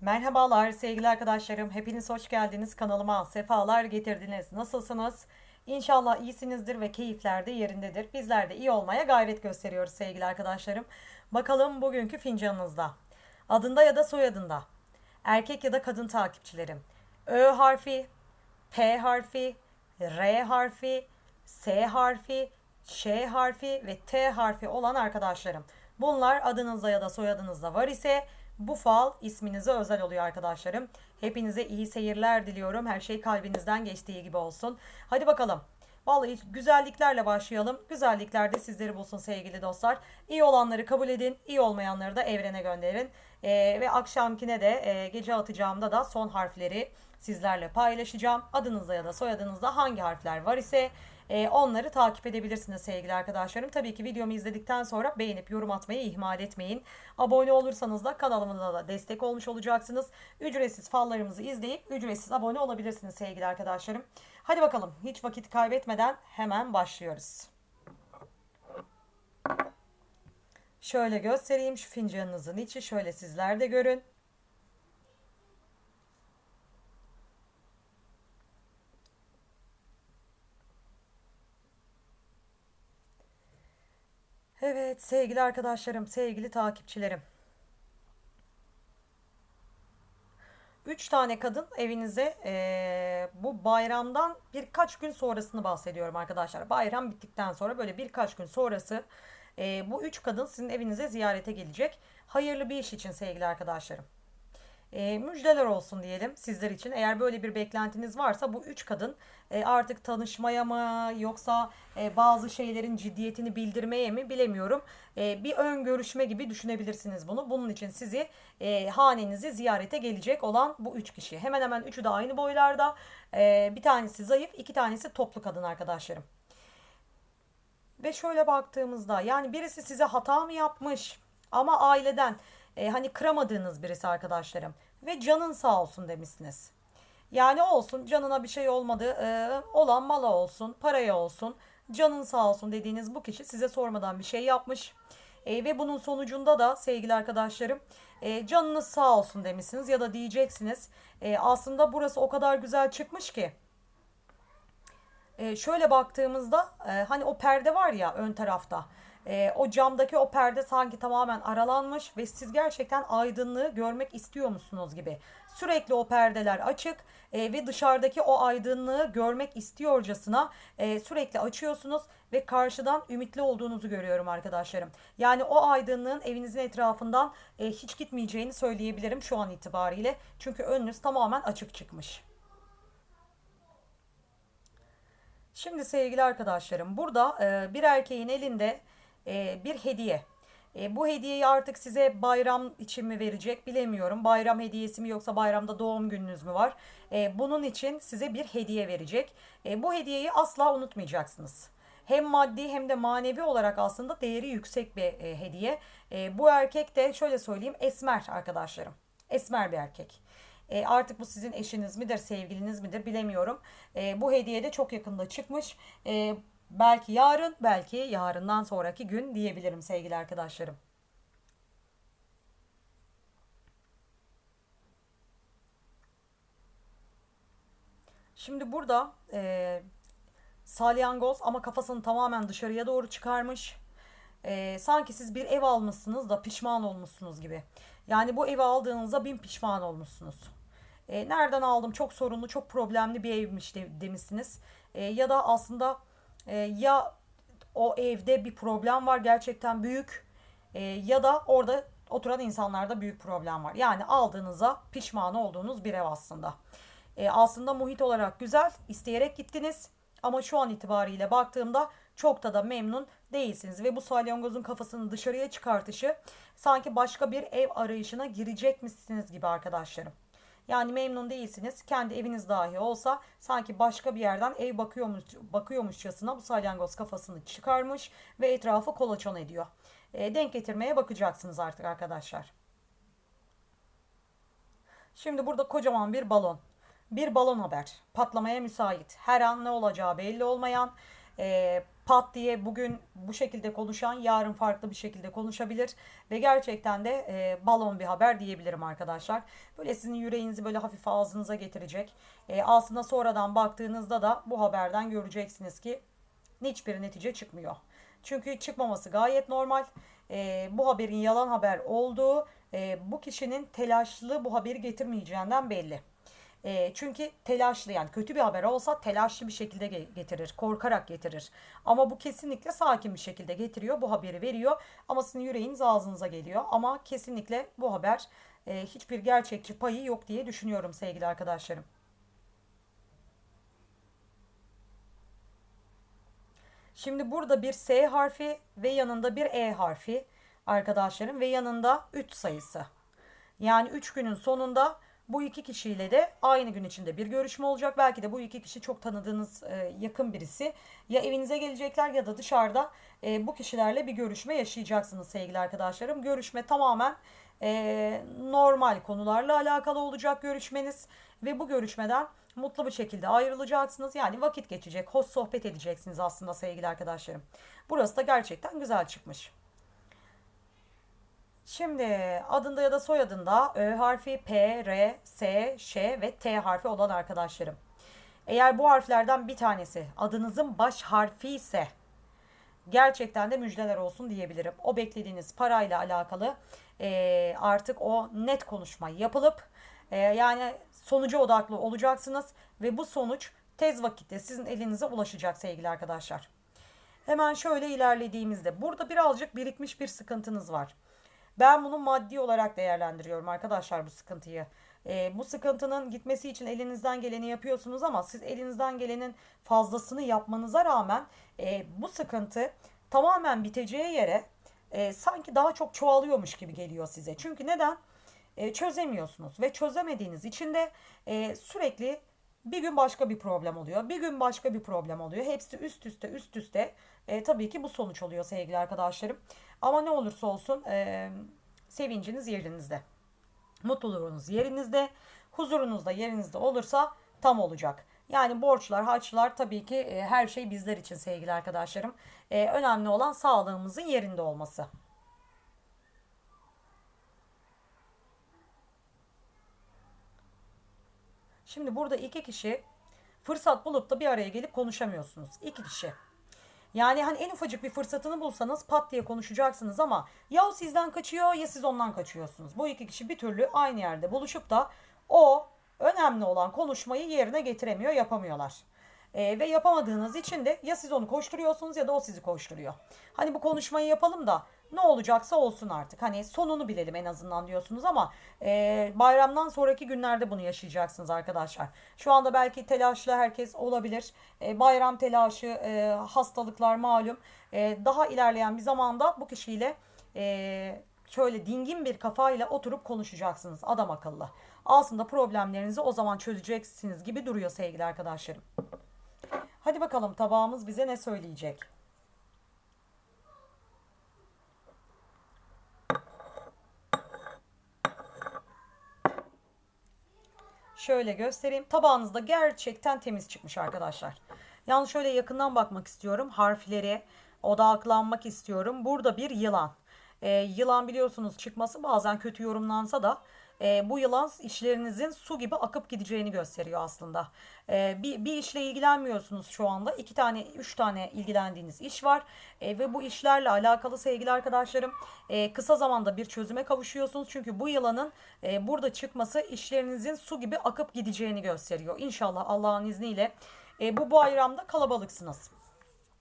Merhabalar sevgili arkadaşlarım. Hepiniz hoş geldiniz kanalıma. Sefalar getirdiniz. Nasılsınız? İnşallah iyisinizdir ve keyifler de yerindedir. Bizler de iyi olmaya gayret gösteriyoruz sevgili arkadaşlarım. Bakalım bugünkü fincanınızda. Adında ya da soyadında. Erkek ya da kadın takipçilerim. Ö harfi, P harfi, R harfi, S harfi, Ş harfi ve T harfi olan arkadaşlarım. Bunlar adınızda ya da soyadınızda var ise bu fal isminize özel oluyor arkadaşlarım. Hepinize iyi seyirler diliyorum. Her şey kalbinizden geçtiği gibi olsun. Hadi bakalım. Vallahi güzelliklerle başlayalım. Güzellikler de sizleri bulsun sevgili dostlar. İyi olanları kabul edin. iyi olmayanları da evrene gönderin. Ee, ve akşamkine de e, gece atacağımda da son harfleri sizlerle paylaşacağım. Adınızda ya da soyadınızda hangi harfler var ise e, onları takip edebilirsiniz sevgili arkadaşlarım. Tabii ki videomu izledikten sonra beğenip yorum atmayı ihmal etmeyin. Abone olursanız da kanalımıza da destek olmuş olacaksınız. Ücretsiz fallarımızı izleyip ücretsiz abone olabilirsiniz sevgili arkadaşlarım. Hadi bakalım hiç vakit kaybetmeden hemen başlıyoruz. Şöyle göstereyim şu fincanınızın içi şöyle sizler de görün. Evet sevgili arkadaşlarım, sevgili takipçilerim. Üç tane kadın evinize eee, bu bayramdan birkaç gün sonrasını bahsediyorum arkadaşlar. Bayram bittikten sonra böyle birkaç gün sonrası eee, bu üç kadın sizin evinize ziyarete gelecek. Hayırlı bir iş için sevgili arkadaşlarım. E, müjdeler olsun diyelim sizler için. Eğer böyle bir beklentiniz varsa bu üç kadın e, artık tanışmaya mı yoksa e, bazı şeylerin ciddiyetini bildirmeye mi bilemiyorum. E, bir ön görüşme gibi düşünebilirsiniz bunu. Bunun için sizi e, hanenizi ziyarete gelecek olan bu üç kişi. Hemen hemen üçü de aynı boylarda. E, bir tanesi zayıf, iki tanesi toplu kadın arkadaşlarım. Ve şöyle baktığımızda yani birisi size hata mı yapmış ama aileden e, hani kıramadığınız birisi arkadaşlarım ve canın sağ olsun demişsiniz. Yani olsun canına bir şey olmadı e, olan mala olsun paraya olsun canın sağ olsun dediğiniz bu kişi size sormadan bir şey yapmış. E, ve bunun sonucunda da sevgili arkadaşlarım e, canınız sağ olsun demişsiniz ya da diyeceksiniz. E, aslında burası o kadar güzel çıkmış ki e, şöyle baktığımızda e, hani o perde var ya ön tarafta. E, o camdaki o perde sanki tamamen aralanmış ve siz gerçekten aydınlığı görmek istiyor musunuz gibi. Sürekli o perdeler açık e, ve dışarıdaki o aydınlığı görmek istiyorcasına e, sürekli açıyorsunuz ve karşıdan ümitli olduğunuzu görüyorum arkadaşlarım. Yani o aydınlığın evinizin etrafından e, hiç gitmeyeceğini söyleyebilirim şu an itibariyle. Çünkü önünüz tamamen açık çıkmış. Şimdi sevgili arkadaşlarım burada e, bir erkeğin elinde e, bir hediye. E, bu hediyeyi artık size bayram için mi verecek bilemiyorum. Bayram hediyesi mi yoksa bayramda doğum gününüz mü var? E, bunun için size bir hediye verecek. E, bu hediyeyi asla unutmayacaksınız. Hem maddi hem de manevi olarak aslında değeri yüksek bir e, hediye. E, bu erkek de şöyle söyleyeyim esmer arkadaşlarım. Esmer bir erkek. E, artık bu sizin eşiniz midir, sevgiliniz midir bilemiyorum. E, bu hediye de çok yakında çıkmış. E, belki yarın, belki yarından sonraki gün diyebilirim sevgili arkadaşlarım. Şimdi burada e, salyangoz ama kafasını tamamen dışarıya doğru çıkarmış. E, sanki siz bir ev almışsınız da pişman olmuşsunuz gibi. Yani bu evi aldığınızda bin pişman olmuşsunuz. E, nereden aldım? Çok sorunlu, çok problemli bir evmiş de, demişsiniz. E, ya da aslında e, ya o evde bir problem var gerçekten büyük e, ya da orada oturan insanlarda büyük problem var. Yani aldığınıza pişman olduğunuz bir ev aslında. E, aslında muhit olarak güzel, isteyerek gittiniz ama şu an itibariyle baktığımda çok da da memnun değilsiniz ve bu salyangozun kafasını dışarıya çıkartışı sanki başka bir ev arayışına girecekmişsiniz gibi arkadaşlarım. Yani memnun değilsiniz. Kendi eviniz dahi olsa sanki başka bir yerden ev bakıyormuş, bakıyormuşçasına bu salyangoz kafasını çıkarmış ve etrafı kolaçan ediyor. E, denk getirmeye bakacaksınız artık arkadaşlar. Şimdi burada kocaman bir balon. Bir balon haber. Patlamaya müsait. Her an ne olacağı belli olmayan. E, pat diye bugün bu şekilde konuşan yarın farklı bir şekilde konuşabilir ve gerçekten de e, balon bir haber diyebilirim arkadaşlar. Böyle sizin yüreğinizi böyle hafif ağzınıza getirecek. E, aslında sonradan baktığınızda da bu haberden göreceksiniz ki hiçbir netice çıkmıyor. Çünkü çıkmaması gayet normal. E, bu haberin yalan haber olduğu e, bu kişinin telaşlı bu haberi getirmeyeceğinden belli. E, çünkü telaşlı yani kötü bir haber olsa telaşlı bir şekilde ge- getirir, korkarak getirir. Ama bu kesinlikle sakin bir şekilde getiriyor, bu haberi veriyor. Ama sizin yüreğiniz ağzınıza geliyor. Ama kesinlikle bu haber e, hiçbir gerçekçi payı yok diye düşünüyorum sevgili arkadaşlarım. Şimdi burada bir S harfi ve yanında bir E harfi arkadaşlarım ve yanında 3 sayısı. Yani 3 günün sonunda bu iki kişiyle de aynı gün içinde bir görüşme olacak. Belki de bu iki kişi çok tanıdığınız e, yakın birisi. Ya evinize gelecekler ya da dışarıda e, bu kişilerle bir görüşme yaşayacaksınız sevgili arkadaşlarım. Görüşme tamamen e, normal konularla alakalı olacak görüşmeniz ve bu görüşmeden mutlu bir şekilde ayrılacaksınız. Yani vakit geçecek, hoş sohbet edeceksiniz aslında sevgili arkadaşlarım. Burası da gerçekten güzel çıkmış. Şimdi adında ya da soyadında Ö harfi, P, R, S, Ş ve T harfi olan arkadaşlarım. Eğer bu harflerden bir tanesi adınızın baş harfi ise gerçekten de müjdeler olsun diyebilirim. O beklediğiniz parayla alakalı e, artık o net konuşma yapılıp e, yani sonuca odaklı olacaksınız ve bu sonuç tez vakitte sizin elinize ulaşacak sevgili arkadaşlar. Hemen şöyle ilerlediğimizde burada birazcık birikmiş bir sıkıntınız var. Ben bunu maddi olarak değerlendiriyorum arkadaşlar bu sıkıntıyı. E, bu sıkıntının gitmesi için elinizden geleni yapıyorsunuz ama siz elinizden gelenin fazlasını yapmanıza rağmen e, bu sıkıntı tamamen biteceği yere e, sanki daha çok çoğalıyormuş gibi geliyor size. Çünkü neden? E, çözemiyorsunuz ve çözemediğiniz için de e, sürekli bir gün başka bir problem oluyor. Bir gün başka bir problem oluyor. Hepsi üst üste üst üste. E, tabii ki bu sonuç oluyor sevgili arkadaşlarım. Ama ne olursa olsun e, sevinciniz yerinizde. Mutluluğunuz yerinizde. Huzurunuz da yerinizde olursa tam olacak. Yani borçlar, harçlar tabii ki e, her şey bizler için sevgili arkadaşlarım. E, önemli olan sağlığımızın yerinde olması. Şimdi burada iki kişi fırsat bulup da bir araya gelip konuşamıyorsunuz. İki kişi. Yani hani en ufacık bir fırsatını bulsanız pat diye konuşacaksınız ama ya o sizden kaçıyor ya siz ondan kaçıyorsunuz. Bu iki kişi bir türlü aynı yerde buluşup da o önemli olan konuşmayı yerine getiremiyor, yapamıyorlar. Ee, ve yapamadığınız için de ya siz onu koşturuyorsunuz ya da o sizi koşturuyor. Hani bu konuşmayı yapalım da ne olacaksa olsun artık. Hani sonunu bilelim en azından diyorsunuz ama e, bayramdan sonraki günlerde bunu yaşayacaksınız arkadaşlar. Şu anda belki telaşlı herkes olabilir. E, bayram telaşı, e, hastalıklar malum. E, daha ilerleyen bir zamanda bu kişiyle e, şöyle dingin bir kafayla oturup konuşacaksınız adam akıllı. Aslında problemlerinizi o zaman çözeceksiniz gibi duruyor sevgili arkadaşlarım. Hadi bakalım tabağımız bize ne söyleyecek? Şöyle göstereyim. Tabağınızda gerçekten temiz çıkmış arkadaşlar. Yalnız şöyle yakından bakmak istiyorum. Harflere odaklanmak istiyorum. Burada bir yılan. Ee, yılan biliyorsunuz çıkması bazen kötü yorumlansa da e, bu yılan işlerinizin su gibi akıp gideceğini gösteriyor aslında. E, bir, bir işle ilgilenmiyorsunuz şu anda. iki tane, üç tane ilgilendiğiniz iş var. E, ve bu işlerle alakalı sevgili arkadaşlarım e, kısa zamanda bir çözüme kavuşuyorsunuz. Çünkü bu yılanın e, burada çıkması işlerinizin su gibi akıp gideceğini gösteriyor. İnşallah Allah'ın izniyle e, bu bayramda kalabalıksınız.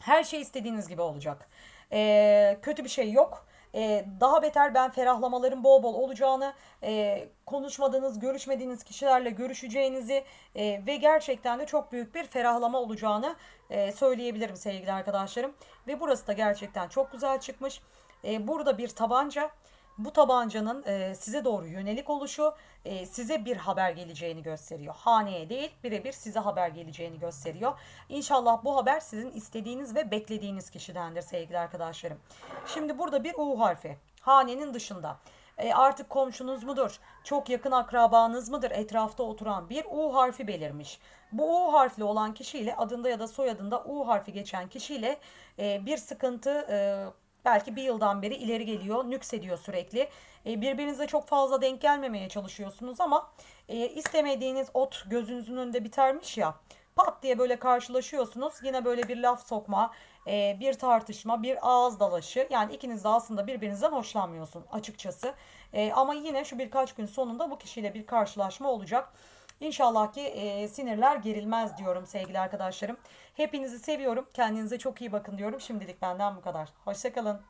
Her şey istediğiniz gibi olacak. E, kötü bir şey yok e, daha beter ben ferahlamaların bol bol olacağını, e, konuşmadığınız, görüşmediğiniz kişilerle görüşeceğinizi e, ve gerçekten de çok büyük bir ferahlama olacağını e, söyleyebilirim sevgili arkadaşlarım. Ve burası da gerçekten çok güzel çıkmış. E, burada bir tabanca. Bu tabancanın e, size doğru yönelik oluşu e, size bir haber geleceğini gösteriyor. Haneye değil birebir size haber geleceğini gösteriyor. İnşallah bu haber sizin istediğiniz ve beklediğiniz kişidendir sevgili arkadaşlarım. Şimdi burada bir U harfi hanenin dışında. e, artık komşunuz mudur, çok yakın akrabanız mıdır, etrafta oturan bir U harfi belirmiş. Bu U harfli olan kişiyle adında ya da soyadında U harfi geçen kişiyle e, bir sıkıntı e, belki bir yıldan beri ileri geliyor, nüksediyor sürekli. E, birbirinize çok fazla denk gelmemeye çalışıyorsunuz ama e, istemediğiniz ot gözünüzün önünde bitermiş ya pat diye böyle karşılaşıyorsunuz. Yine böyle bir laf sokma, e, bir tartışma, bir ağız dalaşı. Yani ikiniz de aslında birbirinizden hoşlanmıyorsun açıkçası. E, ama yine şu birkaç gün sonunda bu kişiyle bir karşılaşma olacak. İnşallah ki e, sinirler gerilmez diyorum sevgili arkadaşlarım. Hepinizi seviyorum. Kendinize çok iyi bakın diyorum. Şimdilik benden bu kadar. Hoşçakalın.